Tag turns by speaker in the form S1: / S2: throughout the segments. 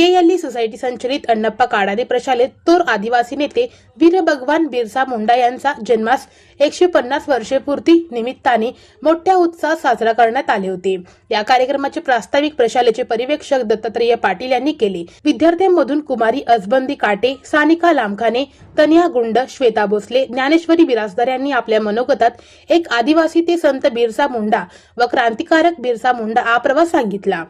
S1: Society संचलित अण्णप्पा काडादे प्रशालेत तोर आदिवासी नेते वीर भगवान बिरसा मुंडा यांचा जन्मास एकशे पन्नास वर्षे पूर्ती निमित्ताने मोठ्या उत्साहात साजरा करण्यात आले होते. या कार्यक्रमाचे प्रास्ताविक प्रशालेचे पर्यवेक्षक दत्तात्रेय पाटील यांनी केले. विद्यार्थ्यांमधून कुमारी अजबंदी काटे सानिका लामखाने तनिया गुंड श्वेता भोसले ज्ञानेश्वरी बिराजदार यांनी आपल्या मनोगतात एक आदिवासी ते संत बिरसा मुंडा व क्रांतिकारक बिरसा मुंडा हा प्रवास सांगितला.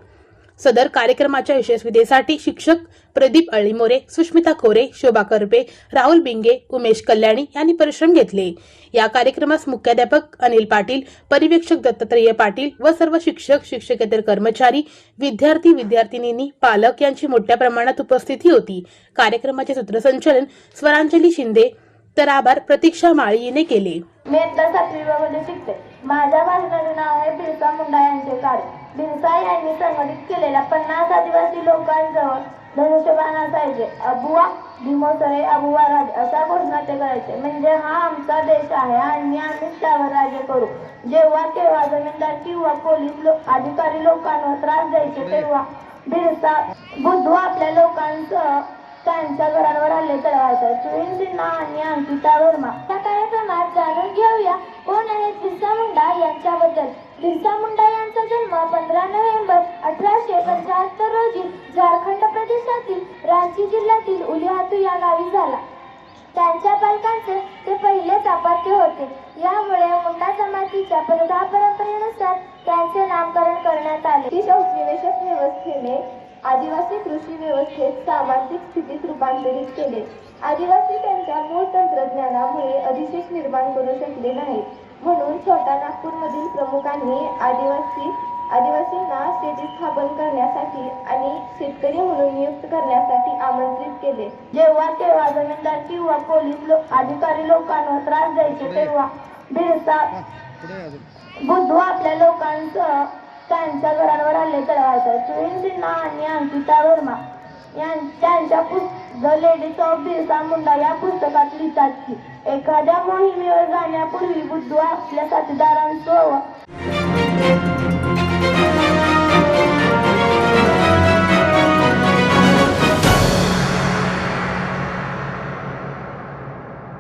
S1: सदर कार्यक्रमाच्या यशस्वीतेसाठी शिक्षक प्रदीप अळीमोरे सुष्मिता खोरे शोभा करपे राहुल बिंगे उमेश कल्याणी यांनी परिश्रम घेतले. या कार्यक्रमास मुख्याध्यापक अनिल पाटील पर्यवेक्षक दत्तात्रेय पाटील व सर्व शिक्षक शिक्षकेतर कर्मचारी विद्यार्थी विद्यार्थिनींनी पालक यांची मोठ्या प्रमाणात उपस्थिती होती. कार्यक्रमाचे सूत्रसंचालन स्वरांजली शिंदे तर आभार प्रतीक्षा माळीने केले.
S2: मी सातवी शिकते. माझ्या भाषणाचे नाव आहे बिरसा मुंडा यांचे कार्य. भिंसा यांनी संघटित केलेल्या पन्नास आदिवासी लोकांजवळ धनुष्यबाण असायचे. अबुवा भीमोसरे अबुवा राज अशा घोषणा ते करायचे. म्हणजे हा आमचा देश आहे आणि आम्हीच त्यावर राज्य करू. जेव्हा केव्हा जमीनदार किंवा पोलीस लोक अधिकारी लोकांवर त्रास द्यायचे तेव्हा भिरसा बुद्धू आपल्या लोकांसह त्यांच्या घरांवर हल्ले चढवायचा. सुईन सिन्हा आणि अंकिता वर्मा. या कार्यक्रमात जाणून घेऊया कोण आहेत बिरसा मुंडा यांच्याबद्दल. बिरसा मुंडा जन्म पंधरा नोव्हेंबर अठराशे पंच्याहत्तर रोजी झारखंड प्रदेशातील रांची जिल्ह्यातील उलिहातू या गावी झाला. त्यांच्या पालकांचे ते पहिलेच अपत्य होते. यामुळे मुंडा जमातीच्या प्रथा परंपरेनुसार त्यांचे नामकरण करण्यात आले. औपनिवेशक व्यवस्थेने आदिवासी कृषी व्यवस्थेत सामाजिक स्थितीत रूपांतरित केले. आदिवासी त्यांच्या मूळ तंत्रज्ञानामुळे अधिशेष निर्माण करू शकले नाहीत. म्हणून छोटा नागपूरमधील प्रमुखांनी आदिवासी आदिवासींना शेती स्थापन करण्यासाठी आणि शेतकरी म्हणून नियुक्त करण्यासाठी आमंत्रित केले. जेव्हा केव्हा जमीनदार किंवा पोलीस लोक अधिकारी लोकांवर त्रास द्यायचे तेव्हा बिरसा बुद्धू आपल्या लोकांसह त्यांच्या घरांवर हल्ले चढवायचा. सिन्हा आणि अंकिता वर्मा यां- त्यांच्या the ladies of Birsa Munda या पुस्तकात लिहितात की एखाद्या मोहिमेवर जाण्यापूर्वी बुद्धू आपल्या साथीदारांसोबत